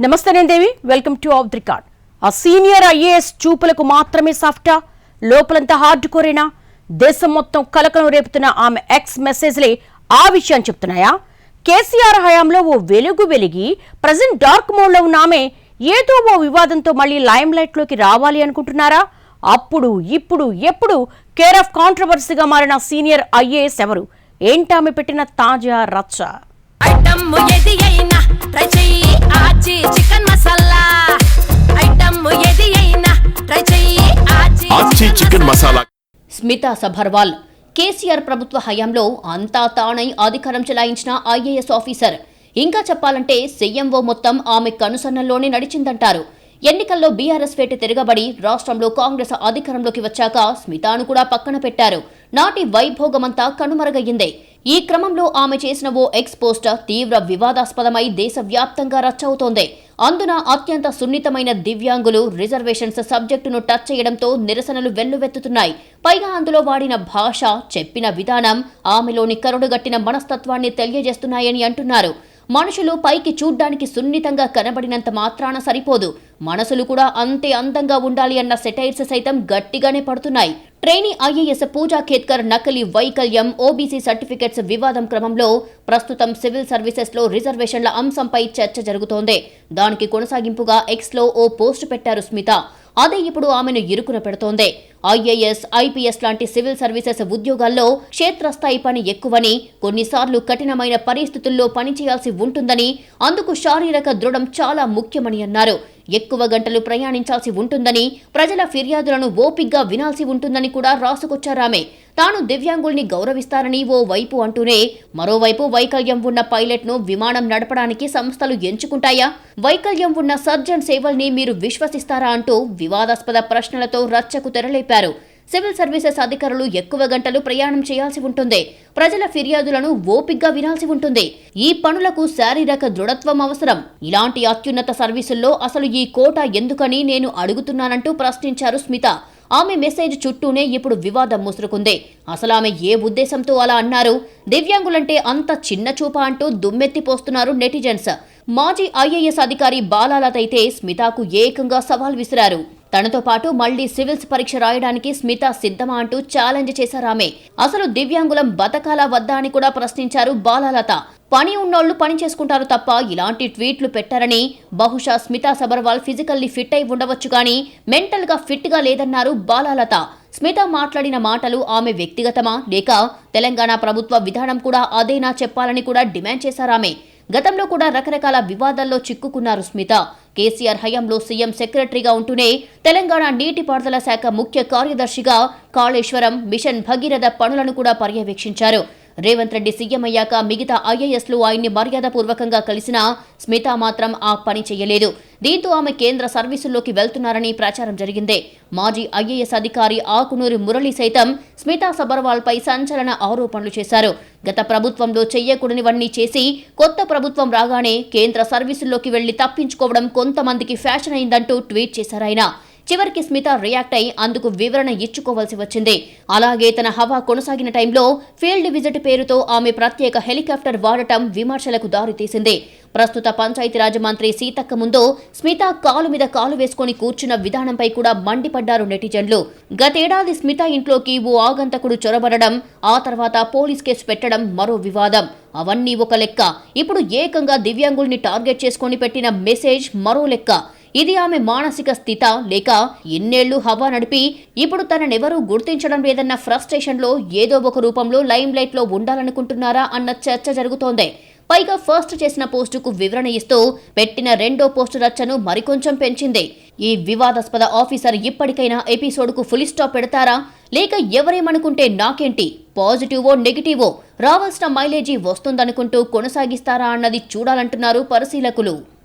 నమస్తే నేను Devi. Welcome to off the record ఆ సీనియర్ ఐఏఎస్ చూపులకు మాత్రమే సాఫ్టా? లోపలంతా హార్డ్ కోరేనా దేశం మొత్తం కలకలం రేపుతున్న ఆమె ఎక్స్ మెసేజ్లే ఆ విషయాన్ని చెప్తున్నాయా? కేసీఆర్ హయాంలో ఓ వెలుగు వెలిగి ప్రజెంట్ డార్క్ మోడ్లో ఉన్న ఆమె ఏదో ఓ వివాదంతో మళ్ళీ లైమ్ లైట్లోకి రావాలి అనుకుంటున్నారా? అప్పుడు ఇప్పుడు ఎప్పుడు కేర్ ఆఫ్ కాంట్రవర్సీగా మారిన సీనియర్ ఐఏఎస్ ఎవరు? ఏంటామె పెట్టిన తాజా రచ్చ? ట్రై చెయ్యి ఆచి చికెన్ మసాలా. ఐటమ్ ఏది అయినా ట్రై చెయ్యి ఆచి ఆచి చికెన్ మసాలా. స్మితా సభర్వాల్ కేసీఆర్ ప్రభుత్వ హయాంలో అంతా తానై అధికారం చెలాయించిన ఐఏఎస్ ఆఫీసర్. ఇంకా చెప్పాలంటే సీఎంఓ మొత్తం ఆమె కనుసన్నల్లోనే నడిచిందంటారు. ఎన్నికల్లో బీఆర్ఎస్ వేట తిరగబడి రాష్ట్రంలో కాంగ్రెస్ అధికారంలోకి వచ్చాక స్మితాను కూడా పక్కన పెట్టారు. నాటి వైభోగమంతా కనుమరుగయ్యింది. ఈ క్రమంలో ఆమె చేసిన ఓ ఎక్స్ పోస్టర్ తీవ్ర వివాదాస్పదమై దేశవ్యాప్తంగా రచ్చవుతోంది. అందున అత్యంత సున్నితమైన దివ్యాంగులు రిజర్వేషన్స్ సబ్జెక్టును టచ్ చేయడంతో నిరసనలు వెల్లువెత్తుతున్నాయి. పైగా అందులో వాడిన భాష చెప్పిన విధానం ఆమెలోని కరుడుగట్టిన మనస్తత్వాన్ని తెలియజేస్తున్నాయని అంటున్నారు. మనుషులు పైకి చూడ్డానికి సున్నితంగా కనబడినంత మాత్రాన సరిపోదు. మనసులు కూడా అంతే అందంగా ఉండాలి అన్న సెటైర్స్ సైతం గట్టిగానే పడుతున్నాయి. ట్రైనీ ఐఏఎస్ పూజా ఖేత్కర్ నకిలీ వైకల్యం ఓబీసీ సర్టిఫికెట్స్ వివాదం క్రమంలో ప్రస్తుతం సివిల్ సర్వీసెస్లో రిజర్వేషన్ల అంశంపై చర్చ జరుగుతోంది. దానికి కొనసాగింపుగా ఎక్స్లో ఓ పోస్ట్ పెట్టారు స్మిత. అదే ఇప్పుడు ఆమెను ఇరుకున పెడుతోంది. ఐఏఎస్ ఐపీఎస్ లాంటి సివిల్ సర్వీసెస్ ఉద్యోగాల్లో క్షేత్రస్థాయి పని ఎక్కువని కొన్నిసార్లు కఠినమైన పరిస్థితుల్లో పనిచేయాల్సి ఉంటుందని అందుకు శారీరక దృఢం చాలా ముఖ్యమని అన్నారు. ఎక్కువ గంటలు ప్రయాణించాల్సి ఉంటుందని ప్రజల ఫిర్యాదులను ఓపిగ్గా వినాల్సి ఉంటుందని కూడా రాసుకొచ్చారామె తాను దివ్యాంగుల్ని గౌరవిస్తారని ఓ వైపు అంటూనే మరోవైపు వైకల్యం ఉన్న పైలట్ను విమానం నడపడానికి సంస్థలు ఎంచుకుంటాయా? వైకల్యం ఉన్న సర్జన్ సేవల్ని మీరు విశ్వసిస్తారా అంటూ వివాదాస్పద ప్రశ్నలతో రచ్చకు తెరలేపారు. సివిల్ సర్వీసెస్ అధికారులు ఎక్కువ గంటలు ప్రయాణం చేయాల్సి ఉంటుంది. ప్రజల ఫిర్యాదులను ఓపిగ్గా వినాల్సి ఉంటుంది. ఈ పనులకు శారీరక దృఢత్వం అవసరం. ఇలాంటి అత్యున్నత సర్వీసుల్లో అసలు ఈ కోట ఎందుకని నేను అడుగుతున్నానంటూ ప్రశ్నించారు స్మిత. ఆమె మెసేజ్ చుట్టూనే ఇప్పుడు వివాదం ముసురుకుంది. అసలు ఆమె ఏ ఉద్దేశంతో అలా అన్నారు? దివ్యాంగులంటే అంత చిన్న చూప అంటూ దుమ్మెత్తిపోస్తున్నారు నెటిజన్స్. మాజీ ఐఏఎస్ అధికారి బాలాలతైతే అయితే స్మితాకు ఏకంగా సవాల్ విసిరారు. తనతో పాటు మళ్ళీ సివిల్స్ పరీక్ష రాయడానికి స్మిత సిద్ధమా అంటూ ఛాలెంజ్ చేశారామె అసలు దివ్యాంగులం బతకాలా వద్దా అని కూడా ప్రశ్నించారు బాలలత. పని ఉన్నోళ్ళు పని చేసుకుంటారు తప్ప ఇలాంటి ట్వీట్లు పెట్టారని. బహుశా స్మితా సబర్వాల్ ఫిజికల్లీ ఫిట్ అయి ఉండవచ్చు కానీ మెంటల్గా ఫిట్గా లేదన్నారు బాలలత. స్మిత మాట్లాడిన మాటలు ఆమె వ్యక్తిగతమా? లేక తెలంగాణ ప్రభుత్వ విధానం కూడా అదేనా చెప్పాలని కూడా డిమాండ్ చేశారామె గతంలో కూడా రకరకాల వివాదాల్లో చిక్కుకున్నారు స్మిత. కేసీఆర్ హయాంలో సీఎం సెక్రటరీగా ఉంటూనే తెలంగాణ నీటిపారుదల శాఖ ముఖ్య కార్యదర్శిగా కాళేశ్వరం మిషన్ భగీరథ పనులను కూడా పర్యవేక్షించారు. రేవంత్ రెడ్డి సీఎం అయ్యాక మిగతా ఐఏఎస్లు ఆయన్ని మర్యాదపూర్వకంగా కలిసినా స్మిత మాత్రం ఆ పని చేయలేదు. దీంతో ఆమె కేంద్ర సర్వీసుల్లోకి వెళ్తున్నారని ప్రచారం జరిగింది. మాజీ ఐఏఎస్ అధికారి ఆకునూరి మురళి సైతం స్మితా సబర్వాల్పై సంచలన ఆరోపణలు చేశారు. గత ప్రభుత్వంలో చెయ్యకూడనివన్నీ చేసి కొత్త ప్రభుత్వం రాగానే కేంద్ర సర్వీసుల్లోకి వెళ్ళి తప్పించుకోవడం కొంతమందికి ఫ్యాషన్ అయిందంటూ ట్వీట్ చేశారాయన చివరికి స్మిత రియాక్ట్ అయి అందుకు వివరణ ఇచ్చుకోవాల్సి వచ్చింది. అలాగే తన హవా కొనసాగిన టైంలో ఫీల్డ్ విజిట్ పేరుతో ఆమె ప్రత్యేక హెలికాప్టర్ వాడటం విమర్శలకు దారితీసింది. ప్రస్తుత పంచాయతీరాజ్ మంత్రి సీతక్క ముందు స్మిత కాలు మీద కాలు వేసుకొని కూర్చున్న విధానంపై కూడా మండిపడ్డారు నెటిజన్లు. గతేడాది స్మిత ఇంట్లోకి ఓ ఆగంతకుడు చొరబడడం ఆ తర్వాత పోలీస్ కేసు పెట్టడం మరో వివాదం. అవన్నీ ఒక లెక్క. ఇప్పుడు ఏకంగా దివ్యాంగుల్ని టార్గెట్ చేసుకొని పెట్టిన మెసేజ్ మరో లెక్క. ఇది ఆమె మానసిక స్థిత లేక ఎన్నేళ్ళు హవా నడిపి ఇప్పుడు తననెవరూ గుర్తించడం లేదన్న ఫ్రస్ట్రేషన్లో ఏదో ఒక రూపంలో లైమ్ లైట్లో ఉండాలనుకుంటున్నారా అన్న చర్చ జరుగుతోంది. పైగా ఫస్ట్ చేసిన పోస్టుకు వివరణ ఇస్తూ పెట్టిన రెండో పోస్టు రచ్చను మరికొంచెం పెంచింది. ఈ వివాదాస్పద ఆఫీసర్ ఇప్పటికైనా ఎపిసోడ్కు ఫుల్ స్టాప్ పెడతారా? లేక ఎవరేమనుకుంటే నాకేంటి? పాజిటివో నెగిటివో? రావాల్సిన మైలేజీ వస్తుందనుకుంటూ కొనసాగిస్తారా అన్నది చూడాలంటున్నారు పరిశీలకులు.